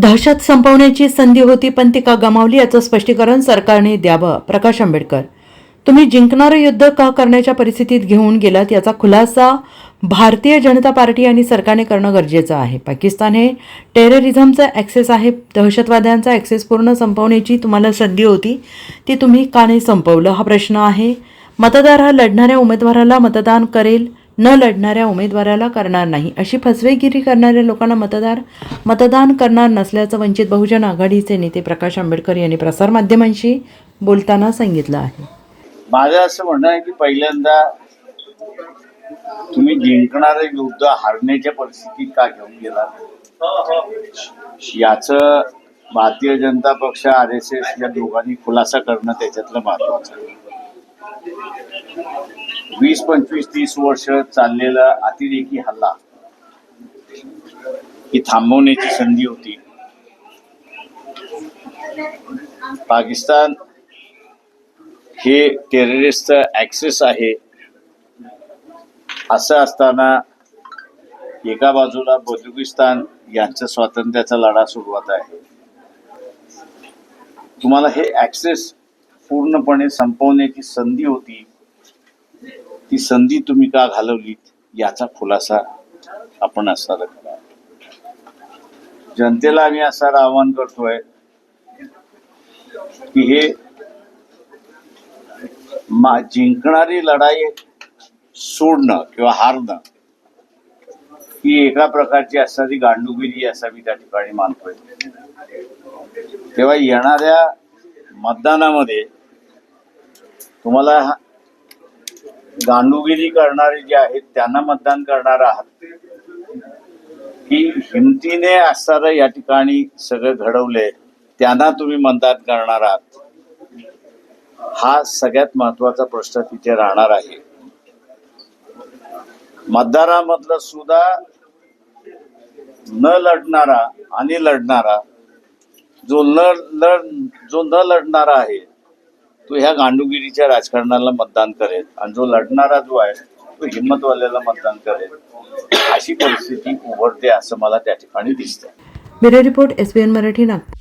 दहशत संपवण्याची संधी होती पण ती का गमावली याचं स्पष्टीकरण सरकारने द्यावं प्रकाश आंबेडकर. तुम्ही जिंकणारं युद्ध का करण्याच्या परिस्थितीत घेऊन गेलात याचा खुलासा भारतीय जनता पार्टी आणि सरकारने करणं गरजेचं आहे. पाकिस्तान हे टेररिझमचा ॲक्सेस आहे दहशतवाद्यांचा ॲक्सेस पूर्ण संपवण्याची तुम्हाला संधी होती ती तुम्ही का नाही संपवलं? हा प्रश्न आहे. मतदार हा लढणाऱ्या उमेदवाराला मतदान करेल न लढणाऱ्या उमेदवाराला करणार नाही. अशी फसवेगिरी करणाऱ्या लोकांना मतदार मतदान करणार नसल्याचं वंचित बहुजन आघाडीचे नेते प्रकाश आंबेडकर यांनी प्रसारमाध्यमांशी बोलताना सांगितलं आहे. माझं असं म्हणणं आहे की पहिल्यांदा तुम्ही जिंकणारे युद्ध हारण्याच्या परिस्थितीत का घेऊन गेला याच भारतीय जनता पक्ष आर एस एस या दोघांनी खुलासा करणं त्याच्यातलं महत्वाचं वीस पंचवीस तीस वर्ष चाललेला अतिरेकी हल्ला ही थांबवण्याची संधी होती. पाकिस्तान हे टेररिस्ट ऍक्सेस आहे असं असताना एका बाजूला बलुचिस्तान यांच्या स्वातंत्र्याचा लढा सुरुवात आहे. तुम्हाला हे ऍक्सेस पूर्णपणे संपवण्याची संधी होती ती संधी तुम्ही का घालवलीत? याचा खुलासा आपण असणार करा. जनतेला आम्ही असं आवाहन करतोय की हे मा जिंकणारी लढाई सोडणं किंवा हारणं ही एका प्रकारची असणारी गांडुगिरी असावी त्या ठिकाणी मानतोय. तेव्हा येणाऱ्या मतदानामध्ये तुम्हाला गांडूगिरी करणारे जे आहेत त्यांना मतदान करणार आहात. की हिमतीने असणारं या ठिकाणी सगळं घडवलंय त्यांना तुम्ही मतदान करणार आहात. हा सगळ्यात महत्त्वाचा प्रश्न तिथे राहणार आहे. मतदारामधलं सुद्धा न लढणारा आणि लढणारा जो न लढ जो न लढणारा आहे तो ह्या गांडुगिरीच्या राजकारणाला मतदान करेल आणि जो लढणारा जो आहे तो हिंमतवाल्याला मतदान करेल अशी परिस्थिती उभरते असं मला त्या ठिकाणी दिसतं bureau report S B N Marathi Nagpur.